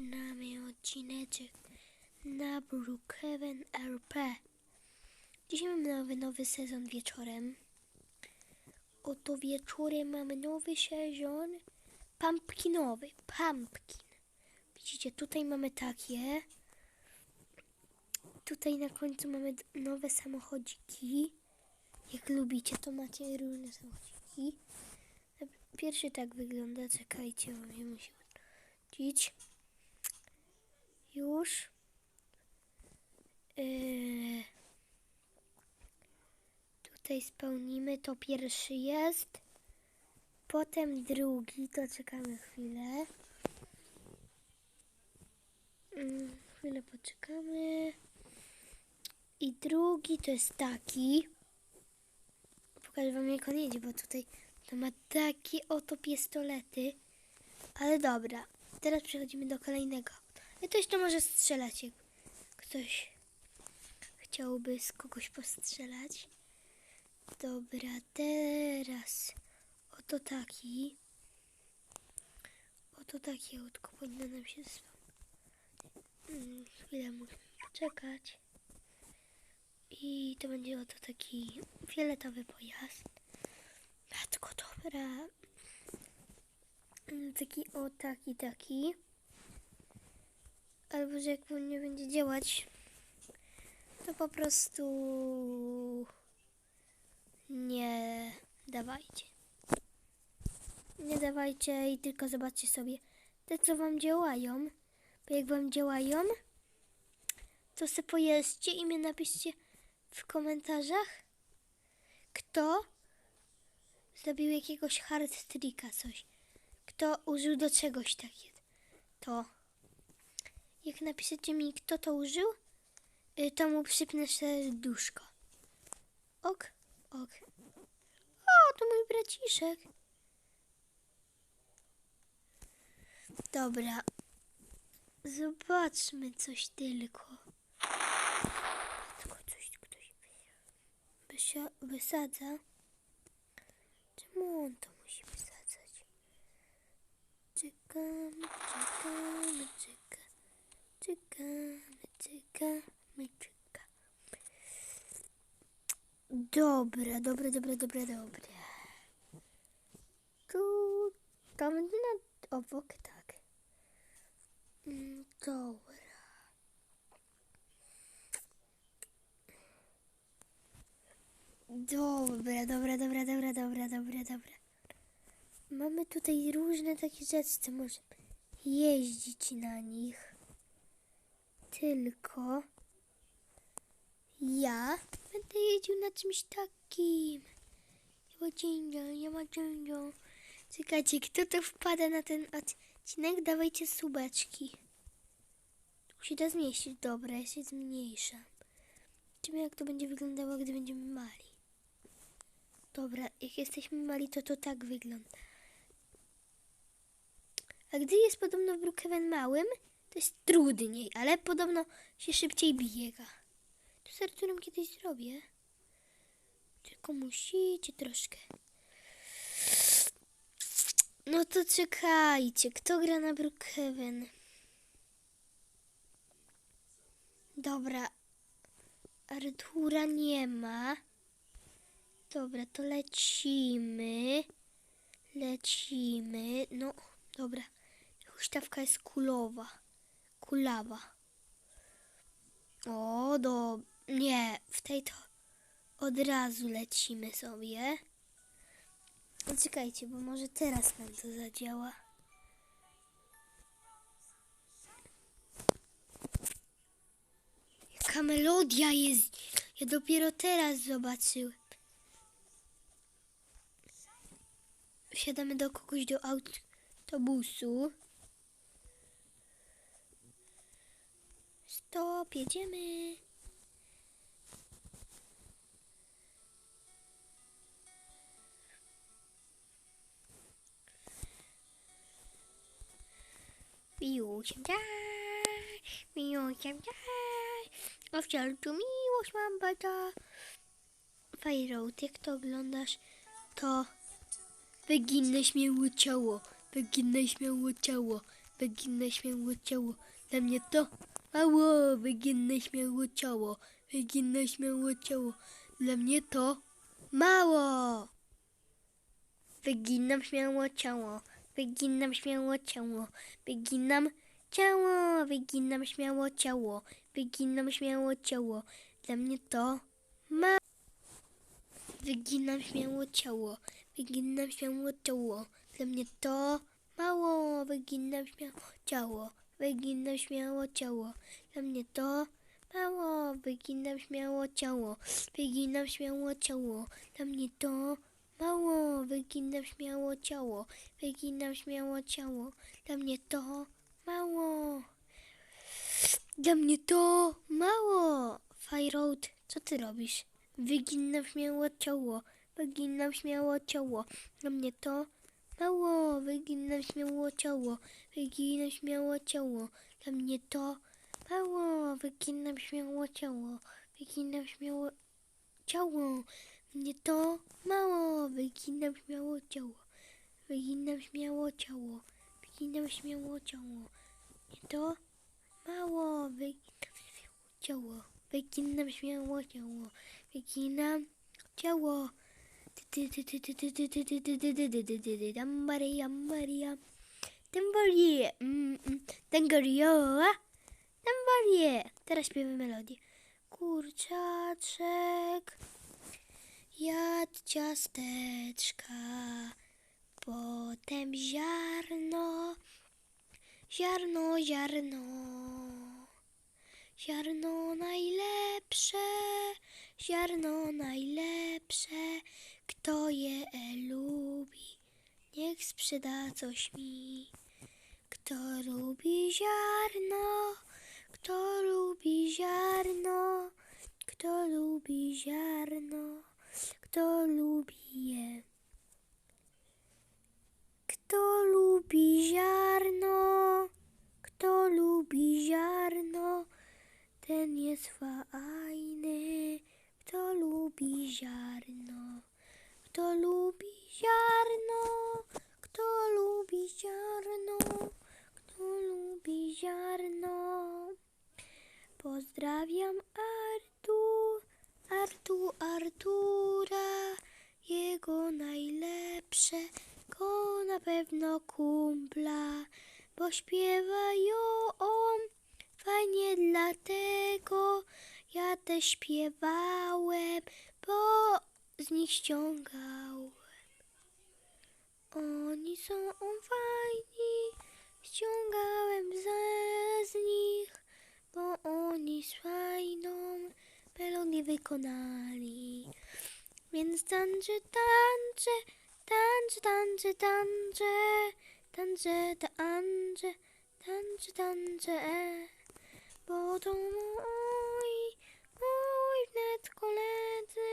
zaczynamy odcineczek na Brookhaven RP. Dzisiaj mamy nowy, nowy sezon wieczorem. Oto wieczorem mamy nowy sezon pumpkinowy. Pumpkin. Widzicie, tutaj mamy takie. Tutaj na końcu mamy nowe samochodziki. Jak lubicie, to macie różne samochodziki. Pierwszy tak wygląda, czekajcie, bo mnie musi wrócić. Już. Yy, tutaj spełnimy, to pierwszy jest. Potem drugi, to czekamy chwilę. Yy, chwilę poczekamy. I drugi to jest taki. Pokażę wam jak on jedzie, bo tutaj to ma takie oto pistolety. Ale dobra, teraz przechodzimy do kolejnego. I to może strzelać, jak ktoś chciałby z kogoś postrzelać. Dobra, teraz oto taki. Oto taki autko powinno nam się zwał. Mm, Chwilę musimy poczekać. I to będzie oto taki fioletowy pojazd. Matko, dobra. Mm, Taki o, taki, taki. Albo, że jak on nie będzie działać, to po prostu nie dawajcie. Nie dawajcie i tylko zobaczcie sobie te, co wam działają. Bo jak wam działają, to se pojeźdźcie i mnie napiszcie w komentarzach, kto zrobił jakiegoś hard coś. Kto użył do czegoś takiego. To. Jak napiszecie mi, kto to użył, y, to mu przypnę serduszko. Ok, ok. O, to mój braciszek. Dobra. Zobaczmy coś tylko. Tylko coś ktoś wysadza. Czemu on to musi wysadzać? Czekamy, czekamy, czeka. Czekamy, czekamy, czeka. Dobra, dobra, dobra, dobra, dobra. Tu, tam na obok, tak. Mm, Dobra. Dobra, dobra, dobra, dobra, dobra, dobra, dobra. Mamy tutaj różne takie rzeczy, co możemy jeździć na nich. Tylko ja będę jeździł na czymś takim. Dziędzia, nie ma dziędzia. Czekajcie, kto to wpada na ten odcinek? Dawajcie subeczki. Tu się da zmieścić. Dobra, ja się zmniejszam. Zobaczymy, jak to będzie wyglądało, gdy będziemy mali. Dobra, jak jesteśmy mali, to to tak wygląda. A gdy jest podobno w Brookhaven małym, to jest trudniej, ale podobno się szybciej biega. To z Arturem kiedyś zrobię. Tylko musicie troszkę. No to czekajcie, kto gra na Brookhaven? Dobra, Artura nie ma. Dobra, to lecimy. Lecimy. No, dobra. Huśtawka jest kulowa. Kulawa. O, do... Nie, w tej to od razu lecimy sobie. No, Czekajcie, bo może teraz nam to zadziała. Jaka melodia jest! Ja dopiero teraz zobaczyłem. Wsiadamy do kogoś do autobusu. Stop, jedziemy. Miłość daj, miłość daj, a w sercu miłość mam bada. Fajrout, jak to oglądasz, to wyginę śmiało ciało, wyginę śmiało ciało, wyginne śmiało ciało. Dla mnie to mało, wyginne śmiało ciało. Wyginne śmiało ciało. Dla mnie to mało. Wyginam śmiało ciało. Wyginam śmiało ciało. Wyginam ciało. Wyginam śmiało ciało. Wyginam śmiało ciało. Dla mnie to ma. Wyginam śmiało ciało. Wyginam śmiało ciało. Dla mnie to mało. Wyginam śmiało ciało. Wyginam śmiało ciało. Dla mnie to mało. Wyginam śmiało ciało. Wyginam śmiało ciało. Dla mnie to mało. Wyginam śmiało ciało. Wyginam śmiało ciało. Dla mnie to mało. Dla mnie to mało. Fireout, co ty robisz? Wyginam śmiało ciało. Wyginam śmiało ciało. Dla mnie to mało. Wyginam śmiało ciało. Wyginam śmiało ciało. Dla mnie to mało. Wyginam śmiało ciało. Wyginam śmiało ciało. Mnie to mało. Wyginam śmiało ciało. Wyginam śmiało ciało. Wyginam śmiało ciało. Mnie to mało. Wyginam śmiało ciało. Wyginam śmiało ciało. Wyginam ciało. Dambari. Teraz śpiewamy melodię. Kurczaczek jadł ciasteczka, potem ziarno, ziarno, ziarno. Ziarno najlepsze, ziarno najlepsze, kto je lubi, niech sprzeda coś mi. Kto lubi ziarno, kto lubi ziarno, kto na pewno kumpla, bo śpiewają on fajnie dlatego ja też śpiewałem, bo z nich ściągałem. Oni są fajni, ściągałem ze z nich, bo oni fajną melodię wykonali. Więc tańczę, tańczę, tańczę, tańczę, tańczę, tańczę, tańczę, tańczę, tańczę, bo to mój, mój wnet koledzy,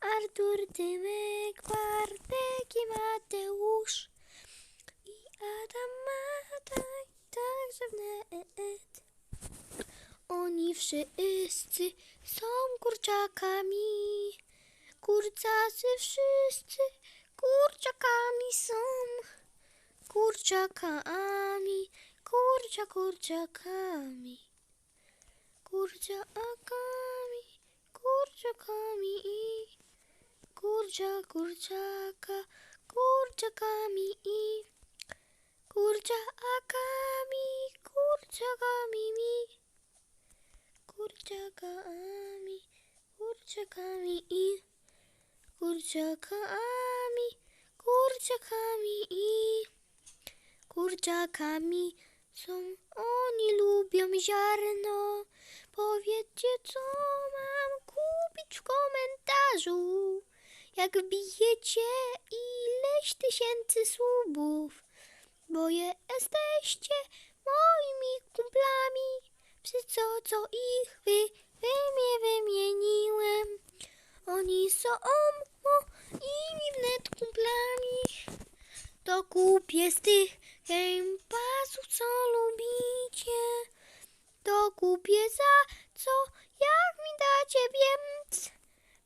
Artur, Tymek, Bartek i Mateusz i Adam, Mata i także wnet. Oni wszyscy są kurczakami. Kurcacy wszyscy kurczakami są. Kurczakami, kurcza, kurczakami. Kurczakami, kurczakami i kurcza, kurczaka, kurczakami i kurczakami, kurczakami mi. Kurczakami, kurczakami i kurczakami, kurczakami i kurczakami są. Oni lubią ziarno. Powiedzcie, co mam kupić w komentarzu. Jak wbijecie ileś tysięcy subów, bo jesteście moimi kumplami. Wszyscy, co ich wy, wymie, wymieniłem. Oni są moimi wnet kumplami. To kupię z tych Game Passów, co lubicie. To kupię za co, jak mi dacie więc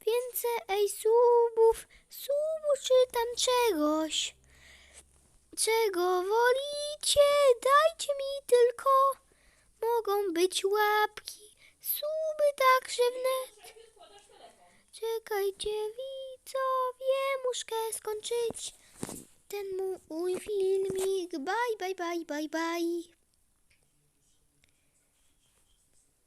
więcej subów, subów czy tam czegoś. czego wolicie, dajcie mi tylko. Mogą być łapki, suby także wnet. Czekajcie widzowie, muszkę skończyć ten mój filmik. Bye, bye, bye, bye, bye.